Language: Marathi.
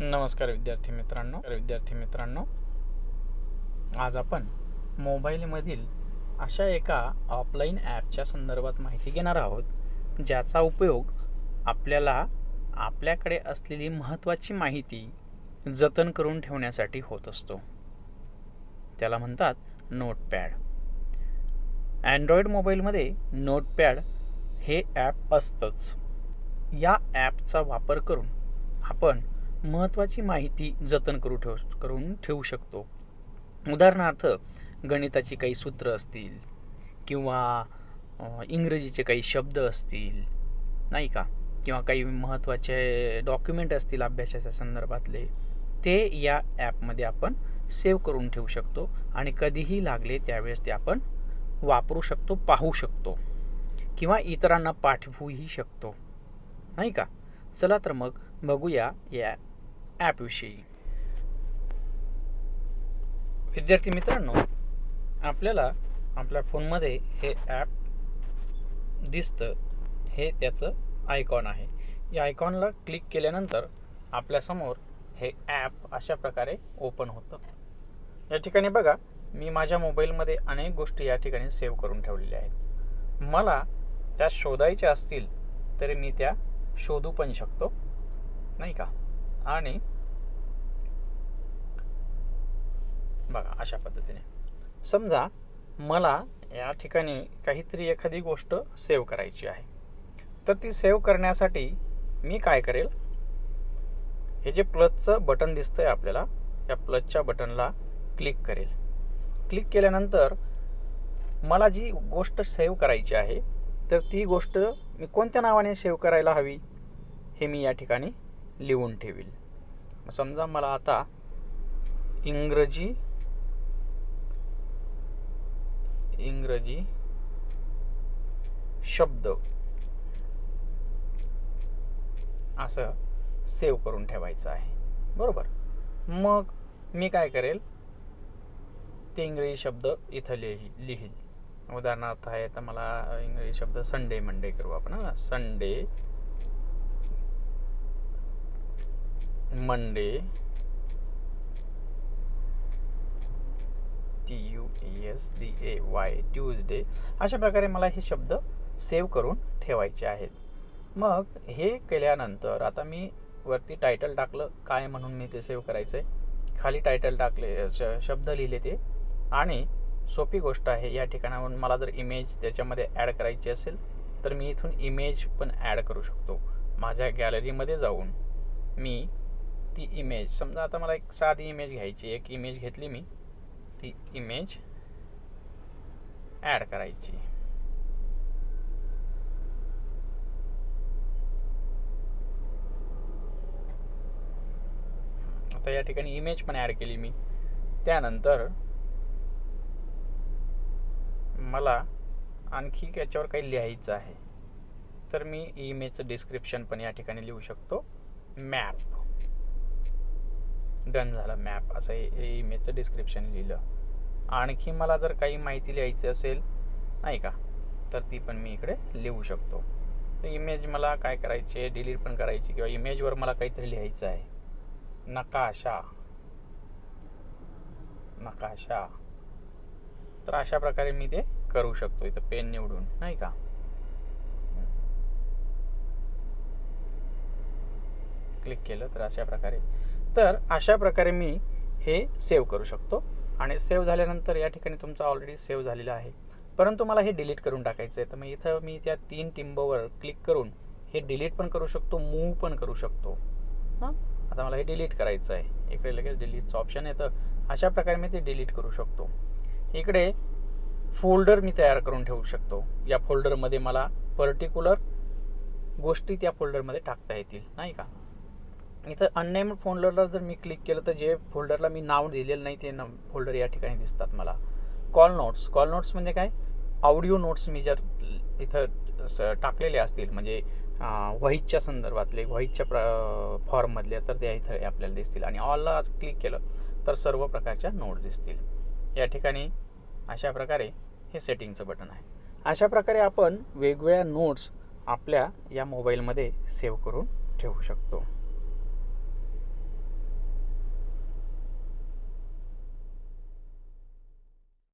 नमस्कार विद्यार्थी मित्रांनो. विद्यार्थी मित्रांनो आज आपण मोबाईलमधील अशा एका ऑफलाईन ॲपच्या संदर्भात माहिती घेणार आहोत ज्याचा उपयोग आपल्याला आपल्याकडे असलेली महत्त्वाची माहिती जतन करून ठेवण्यासाठी होत असतो. त्याला म्हणतात नोटपॅड. अँड्रॉइड मोबाईलमध्ये नोटपॅड हे ॲप असतंच. या ॲपचा वापर करून आपण महत्त्वाची माहिती जतन करू ठेव करून ठेवू शकतो. उदाहरणार्थ गणिताची काही सूत्र असतील किंवा इंग्रजीचे काही शब्द असतील नाही का? किंवा काही महत्त्वाचे डॉक्युमेंट असतील अभ्यासाच्या संदर्भातले ते या ॲपमध्ये आपण सेव्ह करून ठेवू शकतो आणि कधीही लागले त्यावेळेस ते आपण वापरू शकतो पाहू शकतो किंवा इतरांना पाठवूही शकतो. नाही का? चला तर मग बघूया या ॲपविषयी. विद्यार्थी मित्रांनो आपल्याला आपल्या फोनमध्ये हे ॲप दिसतं हे त्याचं आयकॉन आहे. या आयकॉनला क्लिक केल्यानंतर आपल्यासमोर हे ॲप अशा प्रकारे ओपन होतं. या ठिकाणी बघा मी माझ्या मोबाईलमध्ये अनेक गोष्टी या ठिकाणी सेव्ह करून ठेवलेल्या आहेत. मला त्या शोधायच्या असतील तरी मी त्या शोधू पण शकतो नाही का? आणि बघा अशा पद्धतीने. समजा मला या ठिकाणी काहीतरी एखादी गोष्ट सेव्ह करायची आहे. तर ती सेव्ह करण्यासाठी मी काय करेल? हे जे प्लसचं बटन दिसतंय आपल्याला या प्लसच्या बटनला क्लिक करेल. क्लिक केल्यानंतर मला जी गोष्ट सेव्ह करायची आहे तर ती गोष्ट मी कोणत्या नावाने सेव्ह करायला हवी? हे मी या ठिकाणी लिहून ठेवील. समजा मला आता इंग्रजी इंग्रजी शब्द असं सेव्ह करून ठेवायचं आहे. बरोबर? मग मी काय करेल? ते इंग्रजी शब्द इथं लिही लिहील उदाहरणार्थ आहे तर मला इंग्रजी शब्द संडे मंडे करू आपण Sunday Monday T U S D A Y Tuesday अशा प्रकारे मला हे शब्द सेव्ह करून ठेवायचे आहेत. मग हे केल्यानंतर आता मी वरती टायटल टाकलं काय म्हणून मी ते सेव्ह करायचं आहे खाली टायटल टाकले श- शब्द लिहिले ते. आणि सोपी गोष्ट आहे या ठिकाणावरून मला जर इमेज त्याच्यामध्ये ॲड करायची असेल तर मी इथून इमेज पण ॲड करू शकतो. माझ्या गॅलरीमध्ये जाऊन मी ती इमेज समजा आता मला एक साधी इमेज घ्यायची एक इमेज घेतली मी. ती इमेज ॲड करायची. आता या ठिकाणी इमेज पण ॲड केली मी. त्यानंतर मला आणखी याच्यावर काही लिहायचं आहे. तर मी इमेजचं डिस्क्रिप्शन पण या ठिकाणी लिहू शकतो. मॅप डन झालं मॅप असं हे इमेजचं डिस्क्रिप्शन लिहिलं. आणखी मला जर काही माहिती लिहायची असेल नाही का तर ती पण मी इकडे लिहू शकतो. तर इमेज मला काय करायची आहे डिलीट पण करायची किंवा इमेजवर मला काहीतरी लिहायचं आहे. नकाशा. नकाशा. तर अशा प्रकारे मी ते करू शकतो इथं पेन निवडून नाही का? क्लिक केलं तर अशा प्रकारे तर अशा प्रकारे मी हे सेव्ह करू शकतो. आणि सेव्ह झाल्यानंतर या ठिकाणी तुमचा ऑलरेडी सेव्ह झालेला आहे. परंतु मला हे डिलीट करून टाकायचं आहे तर मग इथं मी त्या तीन टिंबवर क्लिक करून हे डिलीट पण करू शकतो मूव्ह पण करू शकतो. हां? आता मला हे डिलीट करायचं आहे. इकडे लगेच डिलीटचं ऑप्शन येतं अशा प्रकारे मी ते डिलीट करू शकतो. इकडे फोल्डर मी तयार करून ठेवू शकतो. या फोल्डरमध्ये मला पर्टिक्युलर गोष्टी त्या फोल्डरमध्ये टाकता येतील. नाही का? इथं अननेम्ड फोल्डरला जर मी क्लिक केलं तर जे फोल्डरला मी नाव दिलेलं नाही ते फोल्डर या ठिकाणी दिसतात मला. कॉल नोट्स कॉल नोट्स म्हणजे काय? ऑडिओ नोट्स मी जर इथं स- टाकलेले असतील म्हणजे व्हाईटच्या संदर्भातले व्हाईटच्या प्र फॉर्ममधले तर त्या इथं आपल्याला दिसतील. आणि ऑलला आज क्लिक केलं तर सर्व प्रकारच्या नोट्स दिसतील. या ठिकाणी अशा प्रकारे हे सेटिंगचं बटन आहे. अशा प्रकारे आपण वेगवेगळ्या नोट्स आपल्या या मोबाईलमध्ये सेव्ह करून ठेवू शकतो.